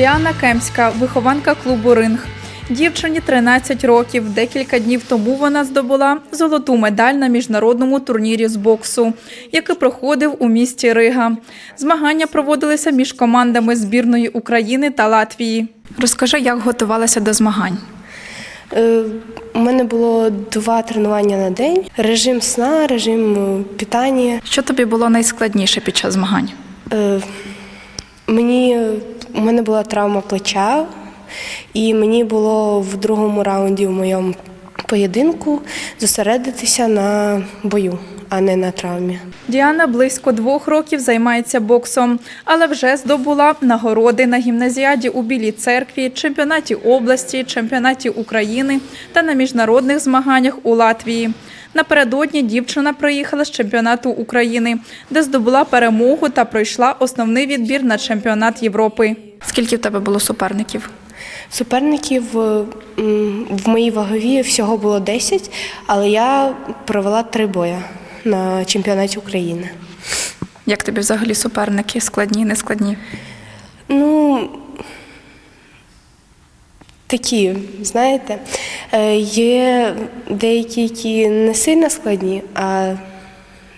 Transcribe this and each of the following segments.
Діана Кемська, вихованка клубу Ринг. Дівчині 13 років. Декілька днів тому вона здобула золоту медаль на міжнародному турнірі з боксу, який проходив у місті Рига. Змагання проводилися між командами збірної України та Латвії. Розкажи, як готувалася до змагань. Е, У мене було два тренування на день: режим сна, режим е, питання. Що тобі було найскладніше під час змагань? Е, Мені у мене була травма плеча, і мені було в другому раунді в моєму поєдинку зосередитися на бою, а не на травмі. Діана близько двох років займається боксом, але вже здобула нагороди на гімназіаді у Білій церкві, чемпіонаті області, чемпіонаті України та на міжнародних змаганнях у Латвії. Напередодні дівчина приїхала з чемпіонату України, де здобула перемогу та пройшла основний відбір на чемпіонат Європи. Скільки в тебе було суперників? Суперників е, в моїй вагові всього було 10, але я провела три бої на чемпіонаті України. Як тобі взагалі суперники? Складні, нескладні? Ну, такі, знаєте, Е, є деякі, які не сильно складні, а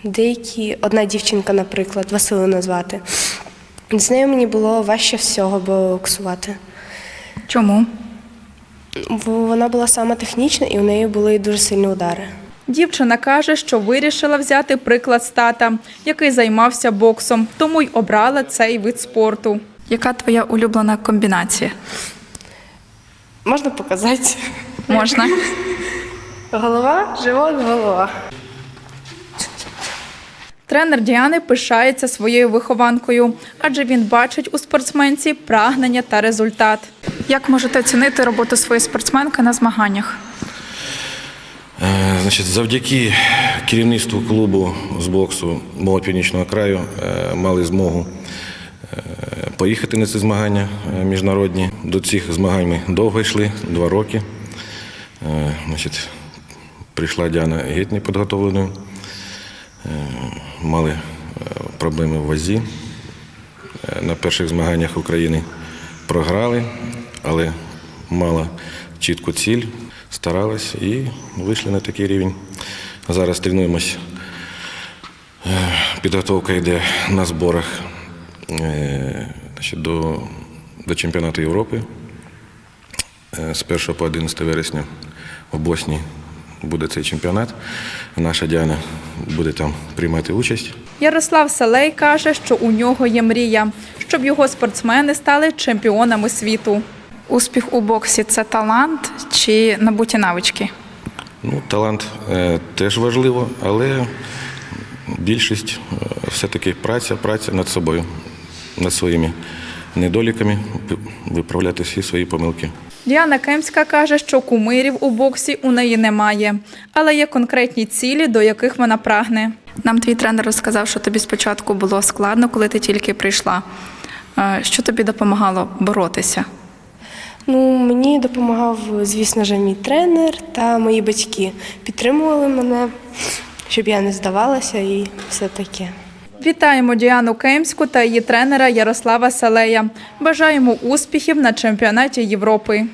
деякі, одна дівчинка, наприклад, Василина звати. З нею мені було важче всього боксувати. Чому? Бо вона була сама технічна і у неї були дуже сильні удари. Дівчина каже, що вирішила взяти приклад з тата, який займався боксом, тому й обрала цей вид спорту. Яка твоя улюблена комбінація? Можна показати? Можна. Голова, живот, голова. Тренер Діани пишається своєю вихованкою, адже він бачить у спортсменці прагнення та результат. Як можете оцінити роботу своєї спортсменки на змаганнях? Значить, завдяки керівництву клубу з боксу мого північного краю е, мали змогу е, поїхати на ці змагання е, міжнародні. До цих змагань ми довго йшли, два роки. Значить, прийшла Діана геть непідготовленою. Е, Мали проблеми в вазі. На перших змаганнях України програли, але мала чітку ціль, старалась і вийшли на такий рівень. Зараз тренуємось. Е, Підготовка йде на зборах е, значить, до, до чемпіонату Європи. Е, З 1 по 11 вересня в Боснії буде цей чемпіонат. Наша Діана буде там приймати участь. Ярослав Салей каже, що у нього є мрія, щоб його спортсмени стали чемпіонами світу. Успіх у боксі це талант чи набуті навички? Ну, талант е, теж важливо, але більшість е, все-таки праця, праця над собою, над своїми недоліками, виправляти всі свої помилки. Діана Кемська каже, що кумирів у боксі у неї немає, але є конкретні цілі, до яких вона прагне. Нам твій тренер розказав, що тобі спочатку було складно, коли ти тільки прийшла. Е, Що тобі допомагало боротися? Ну, мені допомагав, звісно ж, мій тренер та мої батьки. Підтримували мене, щоб я не здавалася і все таке. Вітаємо Діану Кемську та її тренера Ярослава Салея. Бажаємо успіхів на чемпіонаті Європи.